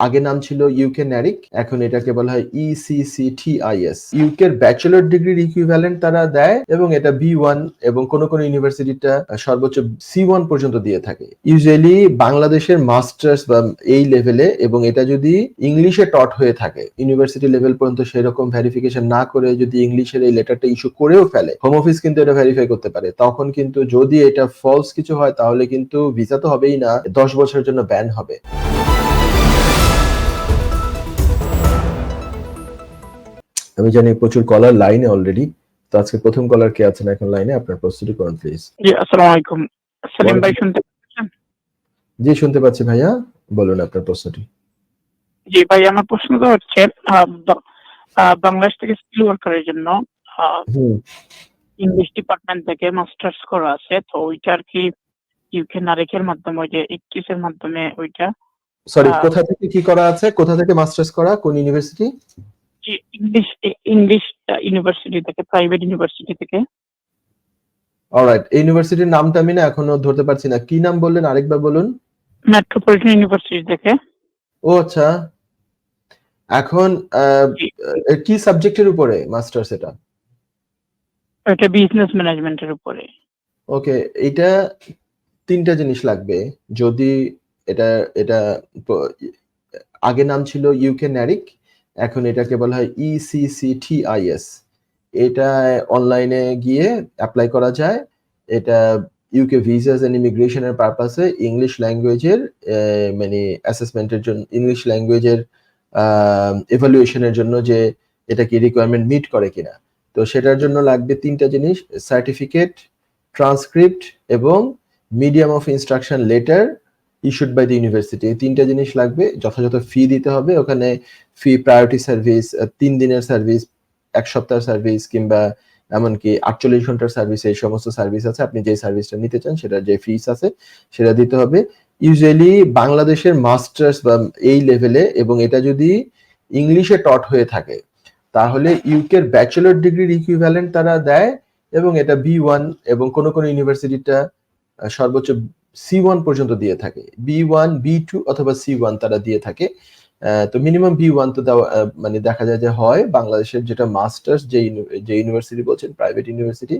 আগে নাম ছিল ইউকে ন্যারিক এখন এটাকে বলা হয় ইসিসিটিআইএস ইউকে এর ব্যাচেলর ডিগ্রির ইকুইভ্যালেন্ট তারা দেয় এবং এটা বি ওয়ান এবং কোন কোন ইউনিভার্সিটিটা সর্বোচ্চ সি ওয়ান পর্যন্ত দিয়ে থাকে। ইউজুয়ালি বাংলাদেশের মাস্টার্স বা এই লেভেলে এবং এটা যদি ইংলিশে টট হয়ে থাকে ইউনিভার্সিটি লেভেল পর্যন্ত সেরকম ভেরিফিকেশন না করে যদি ইংলিশের এই লেটারটা ইস্যু করেও ফেলে হোম অফিস কিন্তু এটা ভেরিফাই করতে পারে। তখন কিন্তু যদি এটা ফলস কিছু হয়, তাহলে কিন্তু ভিসা তো হবেই না, দশ বছরের জন্য ব্যান হবে। আমি জানি প্রচুর কলার লাইনে অলরেডি তো আজকে প্রথম কলার কে আছেন এখন লাইনে আপনার প্রস্তুতি করুন প্লিজ জি আসসালামু আলাইকুম। সেলিম ভাই শুনতে পাচ্ছেন? জি শুনতে পাচ্ছি ভাইয়া। বলুন আপনার প্রশ্নটি। জি ভাই আমার প্রশ্নটা হচ্ছে বাংলাদেশ থেকে স্কিল ওয়ার্কারের জন্য ইংলিশ ডিপার্টমেন্ট থেকে মাস্টার্স করা আছে তো ওইটার কি ইউকে নারিকের মাধ্যমে ওই যে ইকটিসের মাধ্যমে ওইটা সরি কোথা থেকে কি করা আছে? কোথা থেকে মাস্টার্স করা? কোন ইউনিভার্সিটি ইংলিশ ইংলিশ ইউনিভার্সিটি থেকে প্রাইভেট ইউনিভার্সিটি থেকে? অলরাইট ইউনিভার্সিটির নামটা আমি না এখনও ধরতে পারছি না। কি নাম বললেন? আরেকবার বলুন। মেট্রোপলিটন ইউনিভার্সিটি থেকে। ও আচ্ছা। এখন কি সাবজেক্টের উপরে মাস্টার্স এটা? ওইটা বিজনেস ম্যানেজমেন্টের উপরে। ওকে এটা তিনটা জিনিস লাগবে। যদি এটা এটা আগে নাম ছিল ইউকে ন্যারিক এখন এটাকে বলা হয় E ইসিসিটিআইএস এটা অনলাইনে গিয়ে অ্যাপ্লাই করা যায়। এটা ইউকে ভিসাস এন্ড ইমিগ্রেশনের পারপাসে ইংলিশ ল্যাঙ্গুয়েজের মানে অ্যাসেসমেন্টের জন্য ইংলিশ ল্যাঙ্গুয়েজের এভালুয়েশনের জন্য যে এটা কি রিকোয়ারমেন্ট মিট করে কিনা। তো সেটার জন্য লাগবে তিনটা জিনিস সার্টিফিকেট ট্রান্সক্রিপ্ট এবং medium of instruction letter issued by the university এই তিনটা জিনিস লাগবে, যথাযথ ফি দিতে হবে। ওখানে ফি প্রায়োরিটি সার্ভিস তিন দিনের সার্ভিস এক সপ্তাহের সার্ভিস কিংবা এমনকি আটচল্লিশ ঘণ্টার সার্ভিস এই সমস্ত সার্ভিস আছে। আপনি যে সার্ভিসটা নিতে চান, সেটা যে ফিস আছে, সেটা দিতে হবে। ইউজুয়ালি বাংলাদেশের মাস্টার্স বা এই লেভেলে এবং এটা যদি ইংলিশে টট হয়ে থাকে, তাহলে ইউকের ব্যাচেলর ডিগ্রির ইকুইভ্যালেন্ট তারা দেয়, এবং এটা বি ওয়ান এবং কোন কোন ইউনিভার্সিটিটা সর্বোচ্চ সি ওয়ান পর্যন্ত দিয়ে থাকে। বি ওয়ান বি টু অথবা সি ওয়ান তারা দিয়ে থাকে। তো মিনিমাম বি ওয়ান তো দেওয়া মানে দেখা যায় যে হয়। বাংলাদেশের যেটা মাস্টার্স যে যে ইউনিভার্সিটি বলছেন প্রাইভেট ইউনিভার্সিটি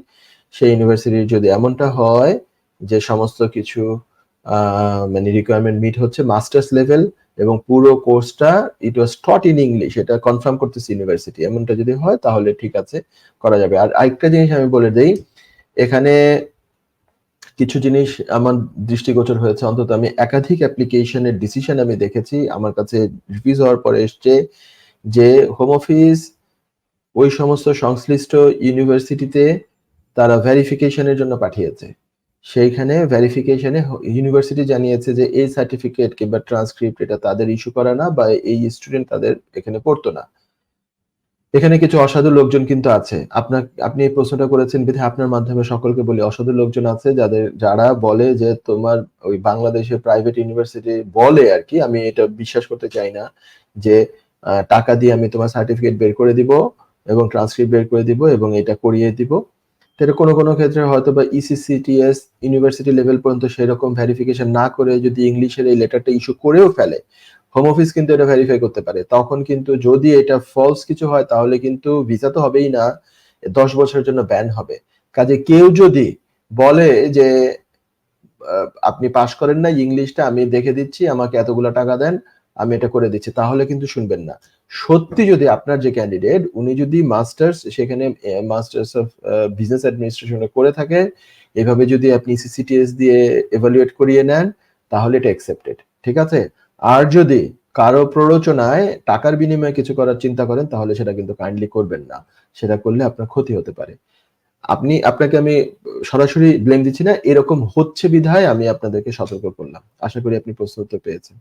সেই ইউনিভার্সিটির যদি এমনটা হয় যে সমস্ত কিছু মানে রিকোয়ারমেন্ট মিট হচ্ছে মাস্টার্স লেভেল এবং পুরো কোর্সটা it was taught in English এটা কনফার্ম করতেছে ইউনিভার্সিটি এমনটা যদি হয় তাহলে ঠিক আছে, করা যাবে। আর আরেকটা জিনিস আমি বলে দেই, এখানে কিছু জিনিস আমার দৃষ্টিগোচর হয়েছে। অন্তত আমি একাধিক অ্যাপ্লিকেশনের ডিসিশন আমি দেখেছি। আমার কাছে রিভিউজ হওয়ার পরে এসছে যে হোম অফিস ওই সমস্ত সংশ্লিষ্ট ইউনিভার্সিটিতে তারা ভেরিফিকেশনের জন্য পাঠিয়েছে। সেইখানে ভেরিফিকেশনে ইউনিভার্সিটি জানিয়েছে যে এই সার্টিফিকেট কিংবা ট্রান্সক্রিপ্ট এটা তাদের ইস্যু করা না বা এই স্টুডেন্ট তাদের এখানে পড়তো না। এখানে কিছু অসাধু লোকজন কিন্তু আছে। আপনার, আপনি এই প্রশ্নটা করেছেন বিধে আপনার মাধ্যমে সকলকে বলি, অসাধু লোকজন আছে যাদের, যারা বলে যে তোমার ওই বাংলাদেশের প্রাইভেট ইউনিভার্সিটি বলে আর কি, আমি এটা বিশ্বাস করতে চাই না যে টাকা দিয়ে আমি তোমার সার্টিফিকেট বের করে দিব এবং ট্রান্সক্রিপ্ট বের করে দিব এবং এটা করিয়ে দিব। তো এটা কোনো কোনো ক্ষেত্রে হয়তো বা ইসিসিটিএস ইউনিভার্সিটি লেভেল পর্যন্ত সেরকম ভেরিফিকেশন না করে যদি ইংলিশের এই লেটারটা ইস্যু করেও ফেলে হোম অফিস কিন্তু এটা ভেরিফাই করতে পারে। তখন কিন্তু যদি এটা ফলস কিছু হয়, তাহলে কিন্তু ভিসা তো হবেই না, দশ বছরের জন্য ব্যান হবে। কাজে কেউ যদি বলে যে আপনি পাশ করেন না ইংলিশটা, আমি দেখে দিচ্ছি, আমাকে এতগুলো টাকা দেন, আমি এটা করে দিচ্ছি, তাহলে কিন্তু শুনবেন না। সত্যি যদি আপনার যে ক্যান্ডিডেট উনি যদি মাস্টার্স সেখানে মাস্টার্স অফ বিজনেস অ্যাডমিনিস্ট্রেশনে করে থাকে, এভাবে যদি আপনি সিসিটিএস দিয়ে এভালুয়েট করিয়ে নেন, তাহলে এটা অ্যাকসেপ্টেড ঠিক আছে? আর যদি কারও প্ররোচনায় টাকার বিনিময়ে কিছু করার চিন্তা করেন, তাহলে সেটা কিন্তু কাইন্ডলি করবেন না। সেটা করলে আপনার ক্ষতি হতে পারে। আপনি, আপনাকে আমি সরাসরি ব্লেম দিচ্ছি না, এরকম হচ্ছে বিধায় আমি আপনাদেরকে সতর্ক করলাম। আশা করি আপনি প্রশ্ন উত্তর পেয়েছেন।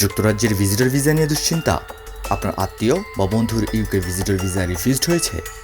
যুক্তরাজ্যের ভিজিটর ভিসা নিয়ে দুশ্চিন্তা? আপনার আত্মীয় বা বন্ধুর ইউকে ভিজিটর ভিসা রিফিউজড হয়েছে?